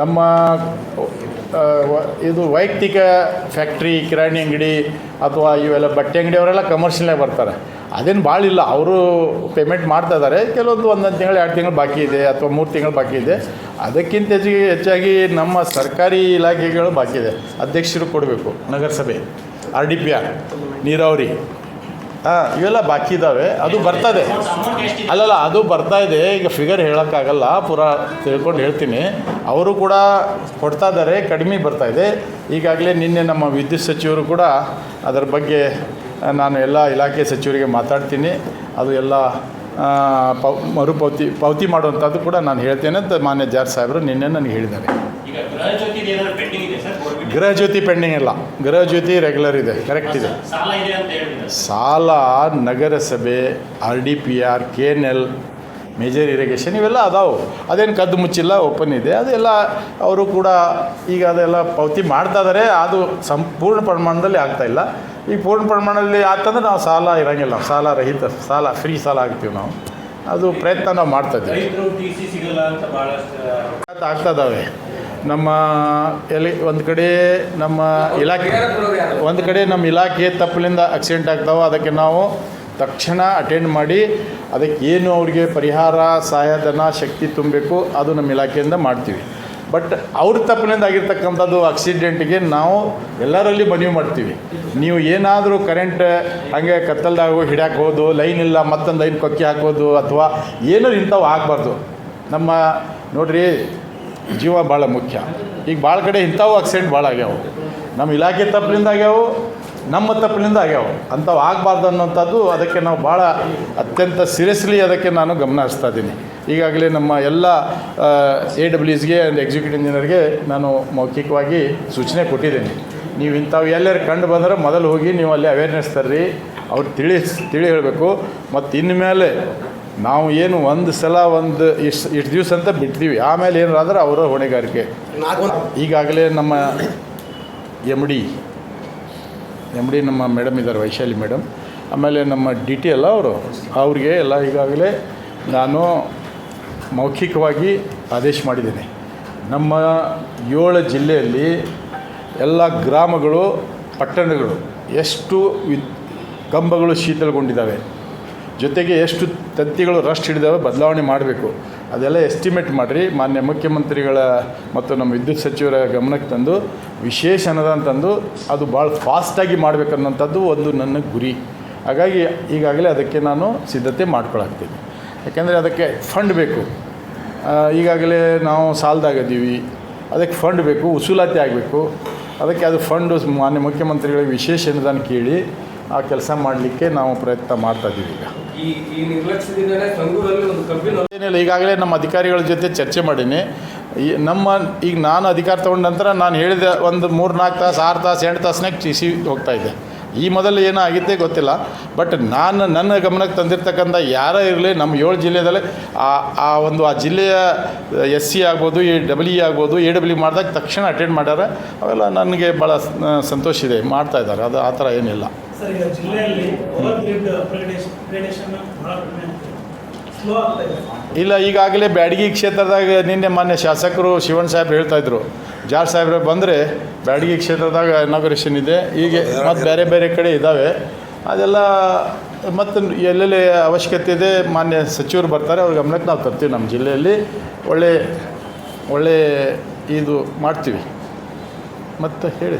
ನಮ್ಮ ಇದು ವೈಯಕ್ತಿಕ ಫ್ಯಾಕ್ಟ್ರಿ, ಕಿರಾಣಿ ಅಂಗಡಿ ಅಥವಾ ಇವೆಲ್ಲ ಬಟ್ಟೆ ಅಂಗಡಿಯವರೆಲ್ಲ ಕಮರ್ಷಿಯಲ್ಲೇ ಬರ್ತಾರೆ. ಅದೇನು ಭಾಳ ಇಲ್ಲ. ಅವರು ಪೇಮೆಂಟ್ ಮಾಡ್ತಾ ಇದ್ದಾರೆ ಕೆಲವೊಂದು ಒಂದೊಂದು ತಿಂಗಳು, ಎರಡು ತಿಂಗಳು ಬಾಕಿ ಇದೆ ಅಥವಾ ಮೂರು ತಿಂಗಳು ಬಾಕಿ ಇದೆ. ಅದಕ್ಕಿಂತ ಹೆಚ್ಚಿಗೆ, ಹೆಚ್ಚಾಗಿ ನಮ್ಮ ಸರ್ಕಾರಿ ಇಲಾಖೆಗಳು ಬಾಕಿ ಇದೆ. ಅಧ್ಯಕ್ಷರು ಕೊಡಬೇಕು. ನಗರಸಭೆ, ಆರ್ ಡಿ ಪಿ ಆರ್, ನೀರಾವರಿ. ಹಾಂ, ಇವೆಲ್ಲ ಬಾಕಿ ಇದ್ದಾವೆ ಅದು ಬರ್ತದೆ. ಅಲ್ಲಲ್ಲ, ಅದು ಬರ್ತಾ ಇದೆ. ಈಗ ಫಿಗರ್ ಹೇಳೋಕ್ಕಾಗಲ್ಲ. ಪೂರಾ ತಿಳ್ಕೊಂಡು ಹೇಳ್ತೀನಿ. ಅವರು ಕೂಡ ಕೊಡ್ತಾ ಇದ್ದಾರೆ. ಕಡಿಮೆ ಬರ್ತಾ ಇದೆ. ಈಗಾಗಲೇ ನಿನ್ನೆ ನಮ್ಮ ವಿದ್ಯುತ್ ಸಚಿವರು ಕೂಡ ಅದರ ಬಗ್ಗೆ ನಾನು ಎಲ್ಲ ಇಲಾಖೆ ಸಚಿವರಿಗೆ ಮಾತಾಡ್ತೀನಿ. ಅದು ಎಲ್ಲ ಪೌ ಮರುಪಾವತಿ ಪಾವತಿ ಮಾಡುವಂಥದ್ದು ಕೂಡ ನಾನು ಹೇಳ್ತೇನೆ ಅಂತ ಮಾನ್ಯ ಜಾರ್ ಸಾಹೇಬರು ನಿನ್ನೆ ನನಗೆ ಹೇಳಿದ್ದಾರೆ. ಈಗ ಗೃಹ ಜ್ಯೋತಿ ಪೆಂಡಿಂಗ್ ಇಲ್ಲ. ಗೃಹಜ್ಯೋತಿ ರೆಗ್ಯುಲರ್ ಇದೆ. ಕರೆಕ್ಟ್ ಇದೆ. ಸಾಲ ನಗರಸಭೆ R D P R K N L major irrigation ಇವೆಲ್ಲ ಅದಾವು. ಅದೇನು ಕದ್ದು ಮುಚ್ಚಿಲ್ಲ ಓಪನ್ ಇದೆ. ಅದೆಲ್ಲ ಅವರು ಕೂಡ ಈಗ ಅದೆಲ್ಲ ಪಾವತಿ ಮಾಡ್ತಾ ಇದ್ದಾರೆ ಅದು ಸಂಪೂರ್ಣ ಪ್ರಮಾಣದಲ್ಲಿ ಆಗ್ತಾಯಿಲ್ಲ ಇಲ್ಲ. ಈಗ ಪೂರ್ಣ ಪ್ರಮಾಣದಲ್ಲಿ ಆಗ್ತಂದ್ರೆ ನಾವು ಸಾಲ ಇರೋಂಗಿಲ್ಲ. ಸಾಲ ರಹಿತ ಸಾಲ ಫ್ರೀ ಸಾಲ ಆಗ್ತೀವಿ ನಾವು. ಅದು ಪ್ರಯತ್ನ ನಾವು ಮಾಡ್ತಾ ಇದ್ದೀವಿ. ಆಗ್ತಾ ಇದ್ದಾವೆ ನಮ್ಮ ಎಲ್ಲಿ ಒಂದು ಕಡೆ ನಮ್ಮ ಇಲಾಖೆ, ಒಂದು ಕಡೆ ನಮ್ಮ ಇಲಾಖೆ ತಪ್ಪಲಿಂದ ಆಕ್ಸಿಡೆಂಟ್ ಆಗ್ತಾವೆ, ಅದಕ್ಕೆ ನಾವು ತಕ್ಷಣ ಅಟೆಂಡ್ ಮಾಡಿ, ಅದಕ್ಕೆ ಏನು ಅವ್ರಿಗೆ ಪರಿಹಾರ, ಸಹಾಯಧನ, ಶಕ್ತಿ ತುಂಬಬೇಕು, ಅದು ನಮ್ಮ ಇಲಾಖೆಯಿಂದ ಮಾಡ್ತೀವಿ. ಬಟ್ ಅವ್ರ ತಪ್ಪಿನಿಂದ ಆಗಿರ್ತಕ್ಕಂಥದ್ದು ಆಕ್ಸಿಡೆಂಟ್ಗೆ ನಾವು ಎಲ್ಲರಲ್ಲಿ ಮನವಿ ಮಾಡ್ತೀವಿ. ನೀವು ಏನಾದರೂ ಕರೆಂಟ್ ಹಂಗೆ ಕತ್ತಲ್ದಾಗ ಹಿಡ್ಯಾಕೆ ಹೋದು ಲೈನ್ ಇಲ್ಲ, ಮತ್ತೊಂದು ಲೈನ್ ಕೊಕ್ಕಿ ಹಾಕೋದು, ಅಥವಾ ಏನೂ ಇಂಥವು ಆಗಬಾರ್ದು. ನಮ್ಮ ನೋಡ್ರಿ ಜೀವ ಭಾಳ ಮುಖ್ಯ. ಈಗ ಭಾಳ ಕಡೆ ಇಂಥವು ಆಕ್ಸಿಡೆಂಟ್ ಭಾಳ ಆಗ್ಯಾವು. ನಮ್ಮ ಇಲಾಖೆ ತಪ್ಪಲಿಂದ ಆಗ್ಯಾವು, ನಮ್ಮ ತಪ್ಪಲಿಂದ ಆಗ್ಯಾವು. ಅಂಥವು ಆಗಬಾರ್ದು ಅನ್ನೋಂಥದ್ದು ಅದಕ್ಕೆ ನಾವು ಭಾಳ ಅತ್ಯಂತ ಸೀರಿಯಸ್ಲಿ ಅದಕ್ಕೆ ನಾನು ಗಮನ ಹರಿಸ್ತಾ ಇದ್ದೀನಿ. ಈಗಾಗಲೇ ನಮ್ಮ ಎಲ್ಲ ಎ ಡಬ್ಲ್ಯೂಸ್ಗೆ ಆ್ಯಂಡ್ ಎಕ್ಸಿಕ್ಯೂಟಿವ್ ಇಂಜಿನಿಯರ್ಗೆ ನಾನು ಮೌಖಿಕವಾಗಿ ಸೂಚನೆ ಕೊಟ್ಟಿದ್ದೀನಿ. ನೀವು ಇಂಥವು ಎಲ್ಲರೂ ಕಂಡು ಬಂದರೆ ಮೊದಲು ಹೋಗಿ ನೀವು ಅಲ್ಲಿ ಅವೇರ್ನೆಸ್ ತರ್ರಿ, ಅವ್ರು ತಿಳಿಸ್ ತಿಳಿ ಹೇಳಬೇಕು. ಮತ್ತು ಇನ್ಮೇಲೆ ನಾವು ಏನು ಒಂದು ಸಲ ಒಂದು ಇಷ್ಟು ಇಷ್ಟು ದಿವಸ ಅಂತ ಬಿಡ್ತೀವಿ. ಆಮೇಲೆ ಏನಾದ್ರೆ ಅವರ ಹೊಣೆಗಾರಿಕೆ. ಈಗಾಗಲೇ ನಮ್ಮ ಎಂ ಡಿ ಎಂ ಡಿ ನಮ್ಮ ಮೇಡಮ್ ಇದ್ದಾರೆ, ವೈಶಾಲಿ ಮೇಡಮ್ ಆಮೇಲೆ ನಮ್ಮ ಡಿ ಟಿ ಅಲ್ಲ ಅವರು, ಅವ್ರಿಗೆ ಎಲ್ಲ ಈಗಾಗಲೇ ನಾನು ಮೌಖಿಕವಾಗಿ ಆದೇಶ ಮಾಡಿದ್ದೀನಿ. ನಮ್ಮ ಏಳು ಜಿಲ್ಲೆಯಲ್ಲಿ ಎಲ್ಲ ಗ್ರಾಮಗಳು, ಪಟ್ಟಣಗಳು ಎಷ್ಟು ವಿದ್ ಕಂಬಗಳು ಶೀತಲಗೊಂಡಿದ್ದಾವೆ. ಜೊತೆಗೆ ಎಷ್ಟು ತಂತಿಗಳು ರಸ್ಟ್ ಹಿಡಿದಾವೆ ಬದಲಾವಣೆ ಮಾಡಬೇಕು. ಅದೆಲ್ಲ ಎಸ್ಟಿಮೇಟ್ ಮಾಡಿರಿ. ಮಾನ್ಯ ಮುಖ್ಯಮಂತ್ರಿಗಳ ಮತ್ತು ನಮ್ಮ ವಿದ್ಯುತ್ ಸಚಿವರ ಗಮನಕ್ಕೆ ತಂದು, ವಿಶೇಷ ಅನುದಾನ ತಂದು, ಅದು ಭಾಳ ಫಾಸ್ಟಾಗಿ ಮಾಡಬೇಕನ್ನೋಂಥದ್ದು ಒಂದು ನನ್ನ ಗುರಿ. ಹಾಗಾಗಿ ಈಗಾಗಲೇ ಅದಕ್ಕೆ ನಾನು ಸಿದ್ಧತೆ ಮಾಡ್ಕೊಳಕ್ತೀನಿ ಯಾಕೆಂದರೆ ಅದಕ್ಕೆ ಫಂಡ್ ಬೇಕು. ಈಗಾಗಲೇ ನಾವು ಸಾಲದಾಗಿದ್ದೀವಿ ಅದಕ್ಕೆ ಫಂಡ್ ಬೇಕು, ಉಸೂಲಾತಿ ಆಗಬೇಕು. ಅದಕ್ಕೆ ಅದು ಫಂಡು ಮಾನ್ಯ ಮುಖ್ಯಮಂತ್ರಿಗಳಿಗೆ ವಿಶೇಷ ಅನುದಾನ ಕೇಳಿ ಆ ಕೆಲಸ ಮಾಡಲಿಕ್ಕೆ ನಾವು ಪ್ರಯತ್ನ ಮಾಡ್ತಾ ಇದ್ದೀವಿ ಈಗ. ಈಗಾಗಲೇ ನಮ್ಮ ಅಧಿಕಾರಿಗಳ ಜೊತೆ ಚರ್ಚೆ ಮಾಡೀನಿ. ಈ ನಮ್ಮ ಈಗ ನಾನು ಅಧಿಕಾರ ತಗೊಂಡ ನಂತರ ನಾನು ಹೇಳಿದ ಒಂದು ಮೂರು ನಾಲ್ಕು ತಾಸು ಆರು ತಾಸು ಎಂಟು ತಾಸನಾಗ ಟಿ ಸಿ ಹೋಗ್ತಾ ಇದೆ ಈ ಮೊದಲು ಏನೋ ಆಗಿದ್ದೇ ಗೊತ್ತಿಲ್ಲ. ಬಟ್ ನಾನು ನನ್ನ ಗಮನಕ್ಕೆ ತಂದಿರ್ತಕ್ಕಂಥ ಯಾರೇ ಇರಲಿ ನಮ್ಮ ಏಳು ಜಿಲ್ಲೆದಲ್ಲಿ ಆ ಆ ಒಂದು ಆ ಜಿಲ್ಲೆಯ ಎಸ್ ಸಿ ಆಗ್ಬೋದು ಎ ಡಬ್ಲ್ಯು ಇ ಆಗ್ಬೋದು ಎ ಡಬ್ಲ್ಯೂ ಮಾಡಿದಾಗ ತಕ್ಷಣ ಅಟೆಂಡ್ ಮಾಡ್ಯಾರ. ಅವೆಲ್ಲ ನನಗೆ ಭಾಳ ಸಂತೋಷ ಇದೆ ಮಾಡ್ತಾ ಇದ್ದಾರೆ. ಅದು ಆ ಥರ ಏನಿಲ್ಲ. ಸರ್, ಈಗ ಜಿಲ್ಲೆಯಲ್ಲಿ ಇಲ್ಲ, ಈಗಾಗಲೇ ಬ್ಯಾಡಗಿ ಕ್ಷೇತ್ರದಾಗ ನಿನ್ನೆ ಮಾನ್ಯ ಶಾಸಕರು ಶಿವಣ್ಣ ಸಾಹೇಬ್ರು ಹೇಳ್ತಾ ಇದ್ರು. ಜಾರ್ ಸಾಹೇಬ್ರೆ ಬಂದರೆ ಬ್ಯಾಡಗಿ ಕ್ಷೇತ್ರದಾಗ ಇನಾಗ್ರೇಷನ್ ಇದೆ. ಹೀಗೆ ಮತ್ತು ಬೇರೆ ಬೇರೆ ಕಡೆ ಇದ್ದಾವೆ ಅದೆಲ್ಲ ಮತ್ತು ಎಲ್ಲೆಲ್ಲಿ ಅವಶ್ಯಕತೆ ಇದೆ ಮಾನ್ಯ ಸಚಿವರು ಬರ್ತಾರೆ, ಅವ್ರ ಗಮನಕ್ಕೆ ನಾವು ತರ್ತೀವಿ. ನಮ್ಮ ಜಿಲ್ಲೆಯಲ್ಲಿ ಒಳ್ಳೆ ಒಳ್ಳೆ ಇದು ಮಾಡ್ತೀವಿ. ಮತ್ತು ಹೇಳಿ.